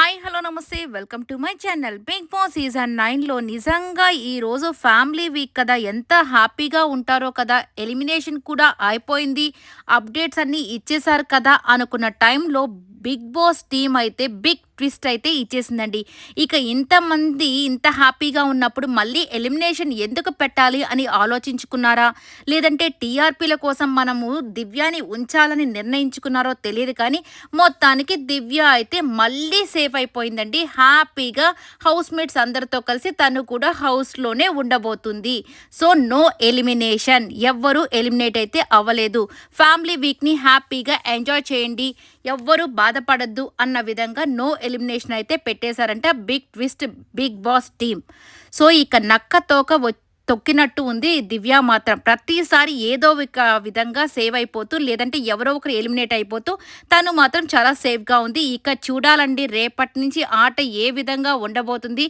Hi hello నమస్తే. Welcome to my channel. Bigg Boss season నైన్లో నిజంగా ఈరోజు ఫ్యామిలీ వీక్ కదా. ఎంత హ్యాపీగా ఉంటారో కదా. ఎలిమినేషన్ కూడా అయిపోయింది. అప్డేట్స్ అన్నీ ఇచ్చేశారు కదా అనుకున్న టైంలో బిగ్ బాస్ టీం అయితే బిగ్ ట్విస్ట్ అయితే ఇచ్చేసిందండి. ఇక ఇంతమంది ఇంత హ్యాపీగా ఉన్నప్పుడు మళ్ళీ ఎలిమినేషన్ ఎందుకు పెట్టాలి అని ఆలోచించుకున్నారా? లేదంటే టీఆర్పీల కోసం మనము దివ్యాని ఉంచాలని నిర్ణయించుకున్నారో తెలియదు కానీ మొత్తానికి దివ్య అయితే మళ్ళీ సేఫ్ అయిపోయిందండి. హ్యాపీగా హౌస్ మేట్స్ అందరితో కలిసి తను కూడా హౌస్లోనే ఉండబోతుంది. So no elimination. ఎవ్వరూ ఎలిమినేట్ అయితే అవ్వలేదు. ఫ్యామిలీ వీక్ని హ్యాపీగా ఎంజాయ్ చేయండి. ఎవ్వరూ బాధపడద్దు అన్న విధంగా నో ఎలిమినేషన్ అయితే పెట్టేశారంట big twist Bigg Boss team so ఇక నక్క తోక తొక్కినట్టు ఉంది. దివ్య మాత్రం ప్రతిసారి ఏదో ఒక విధంగా సేవ్ అయిపోతూ లేదంటే ఎవరో ఒకరు ఎలిమినేట్ అయిపోతూ తను మాత్రం చాలా సేఫ్గా ఉంది. ఇక చూడాలండి రేపటి నుంచి ఆట ఏ విధంగా ఉండబోతుంది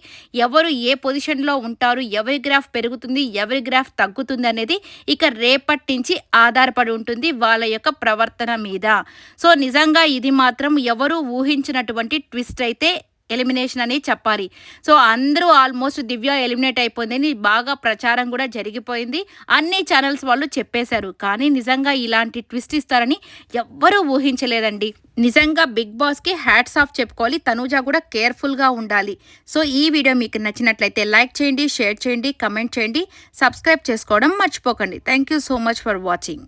ఎవరు ఏ పొజిషన్లో ఉంటారు ఎవరి గ్రాఫ్ పెరుగుతుంది ఎవరి గ్రాఫ్ తగ్గుతుంది అనేది ఇక రేపటి నుంచి ఆధారపడి ఉంటుంది వాళ్ళ యొక్క ప్రవర్తన మీద. సో నిజంగా ఇది మాత్రం ఎవరు ఊహించినటువంటి ట్విస్ట్ అయితే ఎలిమినేషన్ అని చెప్పాలి. సో అందరూ ఆల్మోస్ట్ దివ్య ఎలిమినేట్ అయిపోయిందని బాగా ప్రచారం కూడా జరిగిపోయింది. అన్ని ఛానల్స్ వాళ్ళు చెప్పేశారు. కానీ నిజంగా ఇలాంటి ట్విస్ట్ ఇస్తారని ఎవ్వరూ ఊహించలేదండి. నిజంగా బిగ్ బాస్కి హ్యాట్స్ ఆఫ్ చెప్పుకోవాలి. తనూజ కూడా కేర్ఫుల్గా ఉండాలి. సో ఈ వీడియో మీకు నచ్చినట్లయితే లైక్ చేయండి షేర్ చేయండి కమెంట్ చేయండి సబ్స్క్రైబ్ చేసుకోవడం మర్చిపోకండి. Thank you so much for watching.